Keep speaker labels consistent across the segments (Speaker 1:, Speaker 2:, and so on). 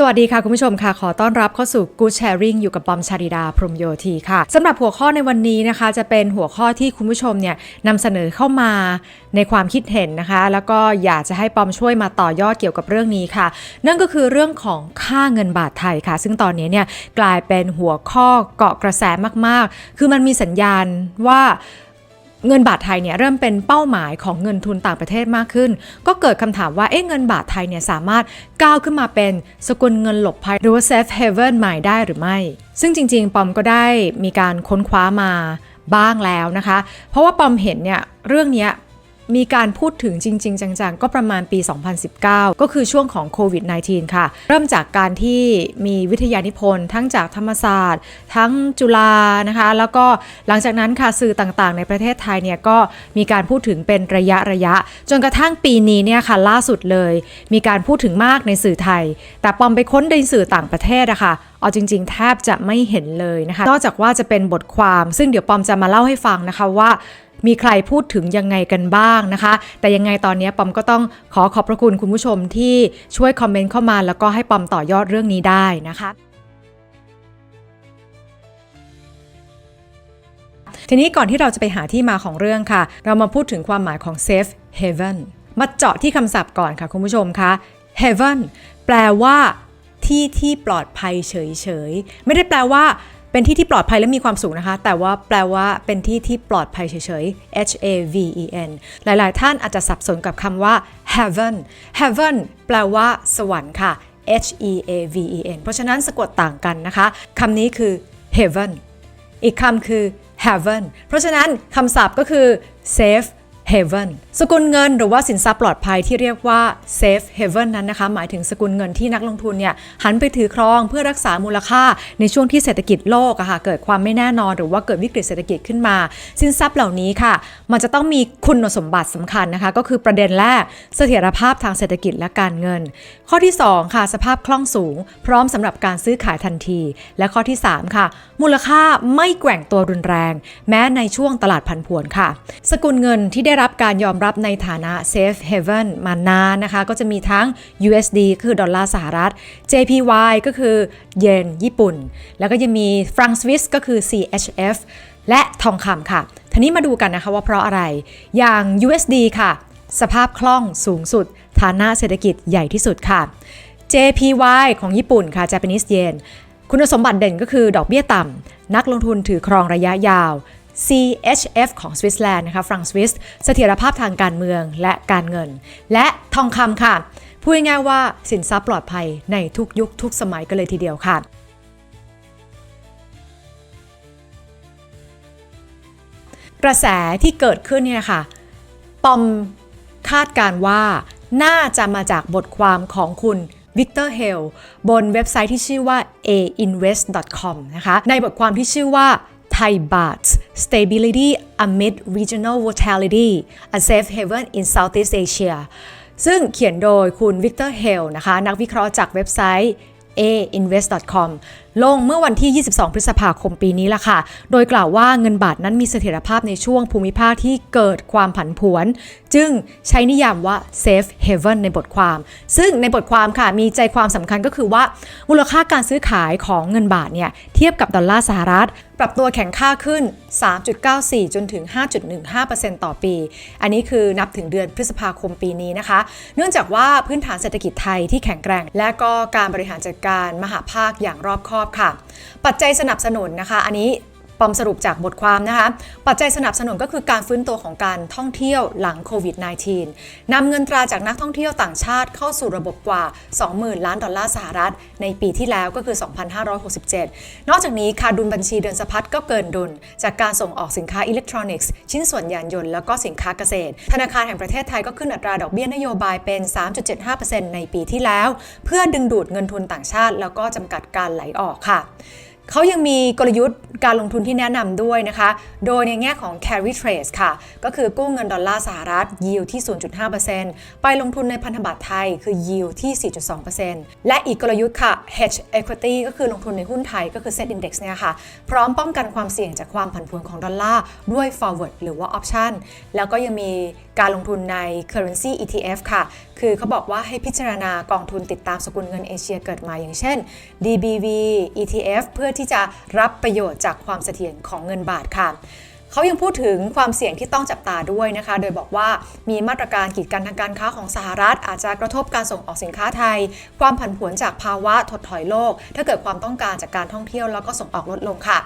Speaker 1: สวัสดีค่ะ คุณผู้ชมค่ะ ขอต้อนรับเข้าสู่ Good Sharing อยู่กับปอมชาริดาพรมโยธีค่ะสำหรับหัวข้อในวันนี้นะคะ จะเป็นหัวข้อที่คุณผู้ชมเนี่ยนำเสนอเข้ามาในความคิดเห็นนะคะ แล้วก็อยากจะให้ปอมช่วยมาต่อยอดเกี่ยวกับเรื่องนี้ค่ะ นั่นก็คือเรื่องของค่าเงินบาทไทยค่ะ ซึ่งตอนนี้เนี่ยกลายเป็นหัวข้อเกาะกระแสมากๆ คือมันมีสัญญาณว่า เงินบาทไทยเนี่ยเริ่มเป็นเป้าหมายของเงินทุนต่างประเทศมากขึ้น ก็เกิดคำถามว่าเอ๊ะเงินบาทไทยเนี่ยสามารถก้าวขึ้นมาเป็นสกุลเงินหลบภัยหรือว่า safe haven ใหม่ได้หรือไม่ ซึ่งจริง ๆ ปอมก็ได้มีการค้นคว้ามาบ้างแล้วนะคะ เพราะว่าปอมเห็นเนี่ยเรื่องนี้ มีการพูดถึงจริง ๆ จังๆ ก็ประมาณปี 2019 ก็คือช่วงของโควิด -19 ค่ะ เริ่มจากการที่มีวิทยานิพนธ์ทั้งจากธรรมศาสตร์ ทั้งจุฬานะคะ แล้วก็หลังจากนั้นค่ะสื่อต่างๆ ในประเทศไทยเนี่ยก็มีการพูดถึงเป็นระยะระยะ จนกระทั่งปีนี้เนี่ยค่ะล่าสุดเลย มีการพูดถึงมากในสื่อไทย แต่ปอมไปค้นในสื่อต่างประเทศอะค่ะเอาจริง ๆ แทบจะไม่เห็นเลยนะคะ นอกจากว่าจะเป็นบทความ ซึ่งเดี๋ยวปอมจะมาเล่าให้ฟังนะคะว่า มีใครพูดถึงยังไงกันบ้างนะคะ แต่ยังไงตอนนี้ปอมก็ต้องขอขอบพระคุณคุณผู้ชมที่ช่วยคอมเมนต์เข้ามา แล้วก็ให้ปอมต่อยอดเรื่องนี้ได้นะคะทีนี้ก่อนที่เราจะไปหาที่มาของเรื่องค่ะ เรามาพูดถึงความหมายของ safe haven มาเจาะที่คำศัพท์ก่อนค่ะคุณผู้ชมคะ heaven แปลว่าที่ที่ปลอดภัยเฉยๆ ไม่ได้แปลว่า เป็นที่ที่ปลอดภัยและมีความสุขนะคะ แต่ว่าแปลว่าเป็นที่ที่ปลอดภัยเฉยๆ H A V E N หลายๆ ท่านอาจจะสับสนกับคำว่า heaven heaven แปลว่า สวรรค์ค่ะ H E A V E N เพราะฉะนั้นสะกดต่างกันนะคะคำนี้คือ heaven อีกคำคือ heaven เพราะฉะนั้นคำศัพท์ก็คือ safe haven สกุลเงินหรือว่าสินทรัพย์ปลอดภัยที่เรียกว่า safe haven นั้นนะคะ หมายถึงสกุลเงินที่นักลงทุนเนี่ยหันไปถือครองเพื่อรักษามูลค่าในช่วงที่เศรษฐกิจโลกอะค่ะเกิดความไม่แน่นอน หรือว่าเกิดวิกฤตเศรษฐกิจขึ้นมา สินทรัพย์เหล่านี้ค่ะ มันจะต้องมีคุณสมบัติสำคัญนะคะ ก็คือประเด็นแรกเสถียรภาพทางเศรษฐกิจและการเงิน ข้อที่ 2 ค่ะ สภาพคล่องสูง พร้อมสำหรับการซื้อขายทันที และข้อที่ 3 ค่ะ มูลค่าไม่แกว่งตัวรุนแรง แม้ในช่วงตลาดผันผวนค่ะ สกุลเงินที่ได้รับการยอมรับในฐานะ safe haven มานานนะคะ ก็จะมีทั้ง USD คือดอลลาร์สหรัฐ JPY ก็คือเยนญี่ปุ่น แล้วก็ยังมีฟรังสวิสก็คือ CHF และทองคำค่ะ ทีนี้มาดูกันนะคะว่าเพราะอะไร อย่าง USD ค่ะ สภาพคล่องสูงสุด ฐานะเศรษฐกิจใหญ่ที่สุดค่ะ JPY ของญี่ปุ่นค่ะ Japanese Yen คุณสมบัติเด่นก็คือดอกเบี้ยต่ำ นักลงทุนถือครองระยะยาว CHF ของสวิตเซอร์แลนด์นะคะฟรังสวิสเสถียรภาพทางการเมืองและการเงิน และทองคำค่ะ พูดง่ายๆว่าสินทรัพย์ปลอดภัยในทุกยุคทุกสมัยกันเลยทีเดียวค่ะ กระแสที่เกิดขึ้นเนี่ยค่ะ ปอมคาดการว่าน่าจะมาจากบทความของคุณวิกเตอร์เฮลบนเว็บไซต์ที่ชื่อว่า ainvest.com นะคะ ในบทความที่ชื่อว่า Thai Baht Stability Amid Regional Volatility A Safe Haven in Southeast Asia ซึ่งเขียนโดยคุณวิกเตอร์เฮลนะคะ นักวิเคราะห์จากเว็บไซต์ ainvest.com ลงเมื่อวันที่ 22 พฤษภาคมปีนี้ละค่ะ โดยกล่าวว่าเงินบาทนั้นมีเสถียรภาพในช่วงภูมิภาคที่เกิดความผันผวน จึงใช้นิยามว่า safe haven ในบทความ ซึ่งในบทความค่ะมีใจความสำคัญก็คือว่ามูลค่าการซื้อขายของเงินบาทเนี่ยเทียบกับดอลลาร์สหรัฐปรับตัวแข็งค่าขึ้น 3.94 จนถึง 5.15%ต่อปี อันนี้คือนับถึงเดือนพฤษภาคมปีนี้นะคะ เนื่องจากว่าพื้นฐานเศรษฐกิจไทยที่แข็งแกร่ง และก็การบริหารจัดการมหาภาคอย่างรอบคอบค่ะ ปัจจัยสนับสนุนนะคะ อันนี้ ปอมสรุปจากบทความนะคะ ปัจจัยสนับสนุนก็คือการฟื้นตัวของการท่องเที่ยวหลังโควิด -19 นำเงินตราจากนักท่องเที่ยวต่างชาติเข้าสู่ระบบกว่า 20,000 ล้านดอลลาร์สหรัฐ ในปีที่แล้วก็คือ 2567 นอกจากนี้ค่ะดุลบัญชีเดินสะพัดก็เกินดุล จากการส่งออกสินค้าอิเล็กทรอนิกส์ ชิ้นส่วนยานยนต์แล้วก็สินค้าเกษตร ธนาคารแห่งประเทศไทยก็ขึ้นอัตราดอกเบี้ยนโยบายเป็น 3.75%ในปีที่แล้ว เพื่อดึงดูดเงินทุนต่างชาติ แล้วก็จำกัดการไหลออกค่ะ เขายังมีกลยุทธ์การลงทุนที่แนะนำด้วยนะคะ โดยในแง่ของ carry trade ค่ะ ก็คือกู้เงินดอลลาร์สหรัฐ yield ที่ 0.5%ไปลงทุนในพันธบัตรไทยคือ yield ที่ 4.2%และอีกกลยุทธ์ค่ะ hedge equity ก็คือลงทุนในหุ้นไทยก็คือ set index เนี่ยค่ะ พร้อมป้องกันความเสี่ยงจากความผันผวนของดอลลาร์ด้วย forward หรือว่า option แล้วก็ยังมี การลงทุนใน currency ETF ค่ะ คือเขาบอกว่าให้พิจารณากองทุนติดตามสกุลเงินเอเชียเกิดมาอย่างเช่น DBV ETF เพื่อที่จะรับประโยชน์จากความเสถียรของเงินบาทค่ะ เขายังพูดถึงความเสี่ยงที่ต้องจับตาด้วยนะคะ โดยบอกว่ามีมาตรการกีดกันทางการค้าของสหรัฐ อาจจะกระทบการส่งออกสินค้าไทย ความผันผวนจากภาวะถดถอยโลก ถ้าเกิดความต้องการจากการท่องเที่ยวแล้วก็ส่งออกลดลงค่ะ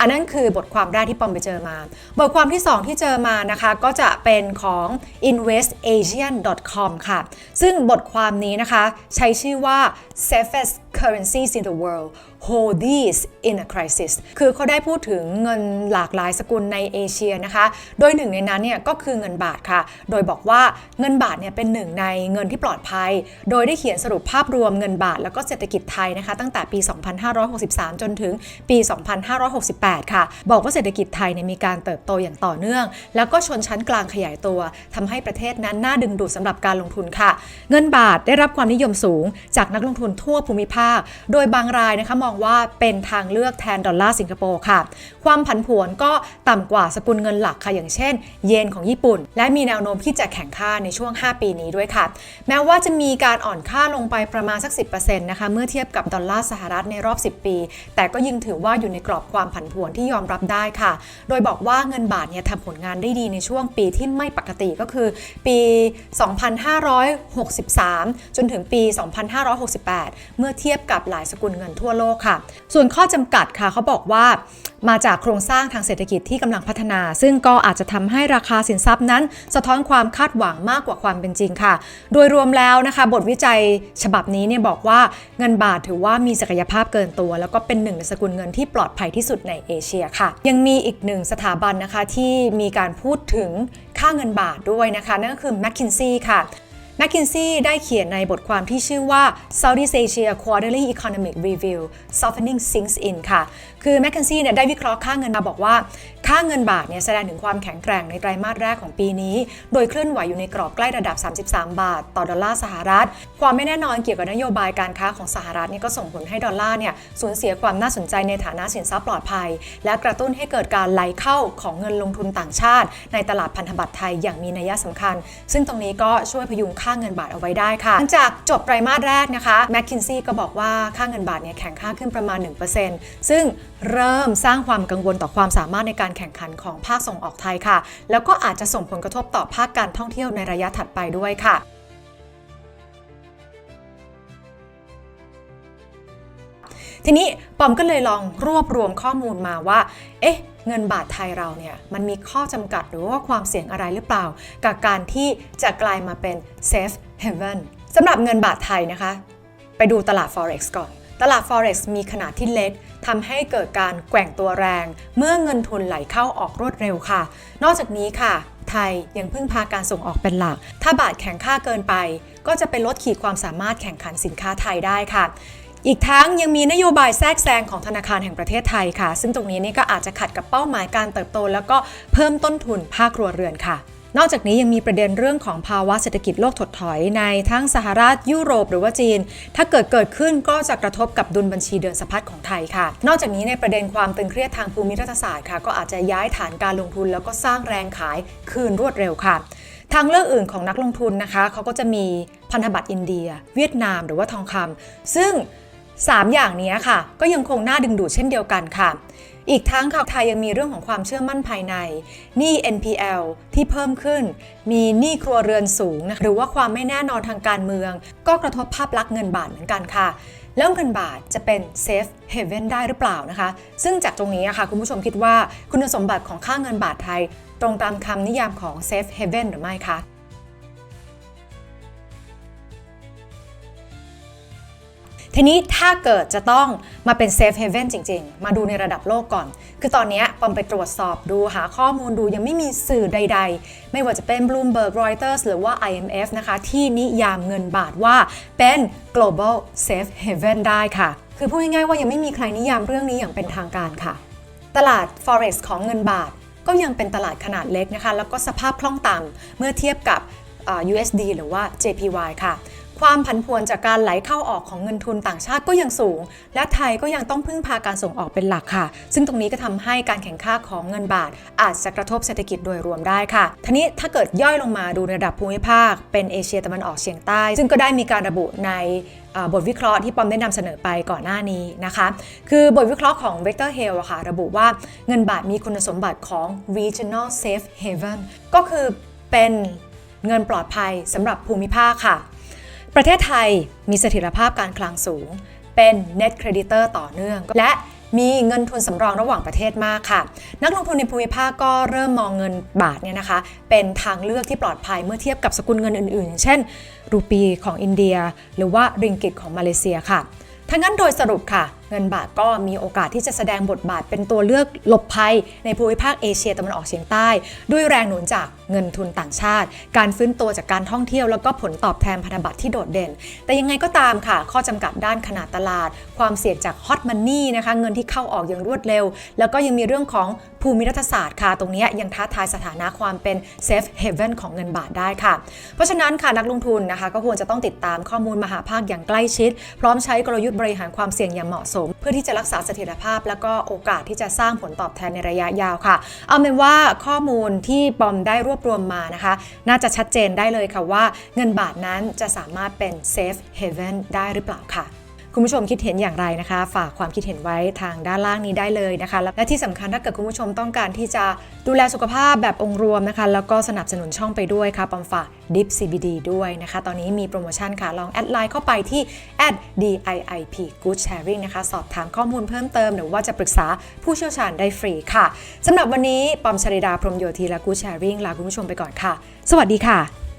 Speaker 1: อันนั้นคือบทความแรกที่ปอมไปเจอมา บทความที่ 2 ที่เจอมานะคะก็จะเป็นของ investasian.com ค่ะ ซึ่งบทความนี้นะคะ ใช้ชื่อว่า safest currencies in the world hold these in a crisis คือเขาได้พูดถึงเงินหลากหลายสกุลในเอเชียนะคะ โดยหนึ่งในนั้นเนี่ยก็คือเงินบาทค่ะ โดยบอกว่าเงินบาทเนี่ยเป็นหนึ่งในเงินที่ปลอดภัย โดยได้เขียนสรุปภาพรวมเงินบาทแล้วก็เศรษฐกิจไทยนะคะ ตั้งแต่ปี 2563 จนถึงปี 2568 ค่ะ บอกว่าเศรษฐกิจไทยเนี่ยมีการเติบโตอย่างต่อเนื่อง แล้วก็ชนชั้นกลางขยายตัวทำให้ประเทศนั้นน่าดึงดูดสำหรับการลงทุนค่ะ เงินบาทได้รับความนิยมสูง จากนักลงทุนทั่วภูมิภาคโดยบางรายนะคะมองว่าเป็นทางเลือกแทนดอลลาร์สิงคโปร์ค่ะ ความผันผวนก็ต่ำกว่าสกุลเงินหลักค่ะอย่างเช่น เยนของญี่ปุ่น และมีแนวโน้มที่จะแข่งค่าในช่วง 5 ปีนี้ด้วยค่ะ แม้ว่าจะมีการอ่อนค่าลงไปประมาณสัก 10%นะคะเมื่อเทียบกับดอลลาร์สหรัฐในรอบ 10 ปี แต่ก็ยังถือว่าอยู่ในกรอบความผันผวนที่ยอมรับได้ค่ะ โดยบอกว่าเงินบาทเนี่ยทำผลงานได้ดีในช่วงปีที่ไม่ปกติก็คือ ปี 2563 จนถึงปี 2568 เมื่อเทียบกับหลายสกุลเงินทั่วโลกค่ะ ส่วนข้อจำกัดค่ะเขาบอกว่า มาจากโครงสร้างทางเศรษฐกิจที่กำลังพัฒนา ซึ่งก็อาจจะทำให้ราคาสินทรัพย์นั้น สะท้อนความคาดหวังมากกว่าความเป็นจริงค่ะ โดยรวมแล้วนะคะ บทวิจัยฉบับนี้เนี่ยบอกว่าเงินบาทถือว่ามีศักยภาพเกินตัว แล้วก็เป็นหนึ่งในสกุลเงินที่ปลอดภัยที่สุดในเอเชียค่ะ ยังมีอีกหนึ่งสถาบันนะคะที่มีการพูดถึงค่าเงินบาทด้วยนะคะ นั่นก็คือ McKinsey ค่ะ แมคคินซีได้เขียนในบทความที่ชื่อว่า Southeast Asia Quarterly Economic Review Softening Sinks In ค่ะคือแมคคินซี่เนี่ยได้วิเคราะห์ค่าเงินมาบอกว่า ค่าเงินบาทเนี่ยแสดงถึงความแข็งแกร่งในไตรมาสแรกของปีนี้ โดยเคลื่อนไหวอยู่ในกรอบใกล้ระดับ 33 บาท ต่อดอลลาร์สหรัฐ ความไม่แน่นอนเกี่ยวกับนโยบายการค้าของสหรัฐเนี่ยก็ส่งผลให้ดอลลาร์เนี่ยสูญเสียความน่าสนใจในฐานะสินทรัพย์ปลอดภัย และกระตุ้นให้เกิดการไหลเข้าของเงินลงทุนต่างชาติ ในตลาดพันธบัตรไทยอย่างมีนัยสำคัญ ซึ่งตรงนี้ก็ช่วยพยุงค่าเงินบาทเอาไว้ได้ค่ะหลังจากจบไตรมาสแรกนะคะแมคคินซี่ก็บอกว่าค่าเงินบาทเนี่ยแข็งค่าขึ้นประมาณ 1%ซึ่ง เริ่มสร้างความกังวลต่อความสามารถในการแข่งขันของภาคส่งออกไทยค่ะ แล้วก็อาจจะส่งผลกระทบต่อภาคการท่องเที่ยวในระยะถัดไปด้วยค่ะทีนี้ปอมก็เลยลองรวบรวมข้อมูลมาว่า เอ๊ะ เงินบาทไทยเราเนี่ย มันมีข้อจำกัดหรือว่าความเสี่ยงอะไรหรือเปล่า กับการที่จะกลายมาเป็น safe haven สำหรับเงินบาทไทยนะคะ ไปดูตลาด forex ก่อน ตลาด forex มีขนาดที่เล็กทำให้เกิดการแกว่งตัวแรง เมื่อเงินทุนไหลเข้าออกรวดเร็วค่ะ นอกจากนี้ค่ะ ไทยยังพึ่งพาการส่งออกเป็นหลัก ถ้าบาทแข็งค่าเกินไป ก็จะไปลดขีดความสามารถแข่งขันสินค้าไทยได้ค่ะอีกทั้งยังมีนโยบายแทรกแซงของธนาคารแห่งประเทศไทยค่ะ ซึ่งตรงนี้นี่ก็อาจจะขัดกับเป้าหมายการเติบโต แล้วก็เพิ่มต้นทุนภาคครัวเรือนค่ะ นอกจากนี้ยังมีประเด็นเรื่องของภาวะเศรษฐกิจโลกถดถอยในทั้งสหรัฐยุโรปหรือว่าจีน ถ้าเกิดเกิดขึ้นก็จะกระทบกับดุลบัญชีเดินสะพัดของไทยค่ะ นอกจากนี้ในประเด็นความตึงเครียดทางภูมิรัฐศาสตร์ค่ะ ก็อาจจะย้ายฐานการลงทุน แล้วก็สร้างแรงขายคืนรวดเร็วค่ะทางเลือกอื่นของนักลงทุนนะคะเขาก็จะมีพันธบัตรอินเดีย เวียดนามหรือว่าทองคำซึ่ง 3 อย่างนี้ค่ะ ก็ยังคงน่าดึงดูดเช่นเดียวกันค่ะ อีกทั้งค่ะไทยยังมีเรื่องของความเชื่อมั่นภายในหนี้ NPL ที่เพิ่มขึ้น มีหนี้ครัวเรือนสูงนะหรือว่าความไม่แน่นอนทางการเมือง ก็กระทบภาพลักษณ์เงินบาทเหมือนกันค่ะแล้วเงินบาทจะเป็น safe haven ได้หรือเปล่านะคะ ซึ่งจากตรงนี้อะค่ะคุณผู้ชมคิดว่าคุณสมบัติของค่าเงินบาทไทย ตรงตามคำนิยามของ safe haven หรือไม่คะ ทีนี้ถ้าเกิดจะต้องมาเป็น safe haven จริง ๆ มาดูในระดับโลกก่อน คือตอนนี้ปอมไปตรวจสอบดูหาข้อมูลดูยังไม่มีสื่อใด ๆ ไม่ว่าจะเป็น Bloomberg Reuters หรือว่า IMF นะคะที่นิยามเงินบาทว่าเป็น global safe haven ได้ค่ะ คือพูดง่ายๆว่ายังไม่มีใครนิยามเรื่องนี้อย่างเป็นทางการค่ะ ตลาด forex ของเงินบาทก็ยังเป็นตลาดขนาดเล็กนะคะ แล้วก็สภาพคล่องต่ำเมื่อเทียบกับ USD หรือว่า JPY ค่ะ ความผันผวนจากการไหลเข้าออกของเงินทุนต่างชาติก็ยังสูง และไทยก็ยังต้องพึ่งพาการส่งออกเป็นหลักค่ะ ซึ่งตรงนี้ก็ทำให้การแข่งข้าของเงินบาท อาจจะกระทบเศรษฐกิจโดยรวมได้ค่ะทีนี้ถ้าเกิดย่อยลงมาดูในระดับภูมิภาค เป็นเอเชียตะวันออกเฉียงใต้ ซึ่งก็ได้มีการระบุในบทวิเคราะห์ที่ปอมได้นำเสนอไปก่อนหน้านี้นะคะ คือบทวิเคราะห์ของ Vector Hale อะค่ะ ระบุว่าเงินบาทมีคุณสมบัติของ regional safe haven ก็คือเป็นเงินปลอดภัยสำหรับภูมิภาคค่ะ ประเทศไทยมีเสถียรภาพการคลังสูง เป็น net creditor ต่อเนื่อง และมีเงินทุนสำรองระหว่างประเทศมากค่ะ นักลงทุนในภูมิภาคก็เริ่มมองเงินบาทเนี่ยนะคะ เป็นทางเลือกที่ปลอดภัยเมื่อเทียบกับสกุลเงินอื่นๆ เช่น รูปีของอินเดีย หรือว่าริงกิตของมาเลเซียค่ะทั้งนั้นโดยสรุปค่ะ เงินบาทก็มีโอกาสที่จะแสดงบทบาทเป็นตัวเลือกหลบภัยในภูมิภาคเอเชียตะวันออกเฉียงใต้ ด้วยแรงหนุนจากเงินทุนต่างชาติ การฟื้นตัวจากการท่องเที่ยวแล้วก็ผลตอบแทนพันธบัตรที่โดดเด่น แต่ยังไงก็ตามค่ะ ข้อจำกัดด้านขนาดตลาด ความเสี่ยงจากฮอตมันนี่นะคะเงินที่เข้าออกอย่างรวดเร็ว แล้วก็ยังมีเรื่องของ ภูมิรัฐศาสตร์ค่ะตรงนี้ยังท้าทายสถานะความเป็น safe haven ของเงินบาทได้ค่ะ เพราะฉะนั้นค่ะนักลงทุนนะคะก็ควรจะต้องติดตามข้อมูลมหาภาคอย่างใกล้ชิด พร้อมใช้กลยุทธ์บริหารความเสี่ยงอย่างเหมาะสม เพื่อที่จะรักษาเสถียรภาพ แล้วก็โอกาสที่จะสร้างผลตอบแทนในระยะยาวค่ะ เอาเป็นว่าข้อมูลที่ปอมได้รวบรวมมานะคะ น่าจะชัดเจนได้เลยค่ะว่าเงินบาทนั้นจะสามารถเป็น safe haven ได้หรือเปล่าค่ะ คุณผู้ชมคิดเห็นอย่างไรนะคะ ฝากความคิดเห็นไว้ทางด้านล่างนี้ได้เลยนะคะ และที่สำคัญถ้าเกิดคุณผู้ชมต้องการที่จะดูแลสุขภาพแบบองค์รวมนะคะ แล้วก็สนับสนุนช่องไปด้วยค่ะปอมฝาก Dip CBD ด้วยนะคะ ตอนนี้มีโปรโมชั่นค่ะ ลองแอดไลน์เข้าไปที่ @diip good sharing นะคะ สอบถามข้อมูลเพิ่มเติม หรือว่าจะปรึกษาผู้เชี่ยวชาญได้ฟรีค่ะสำหรับวันนี้ปอมชริดาพรมโยธีและ good sharing ลาคุณผู้ชมไปก่อนค่ะ สวัสดีค่ะ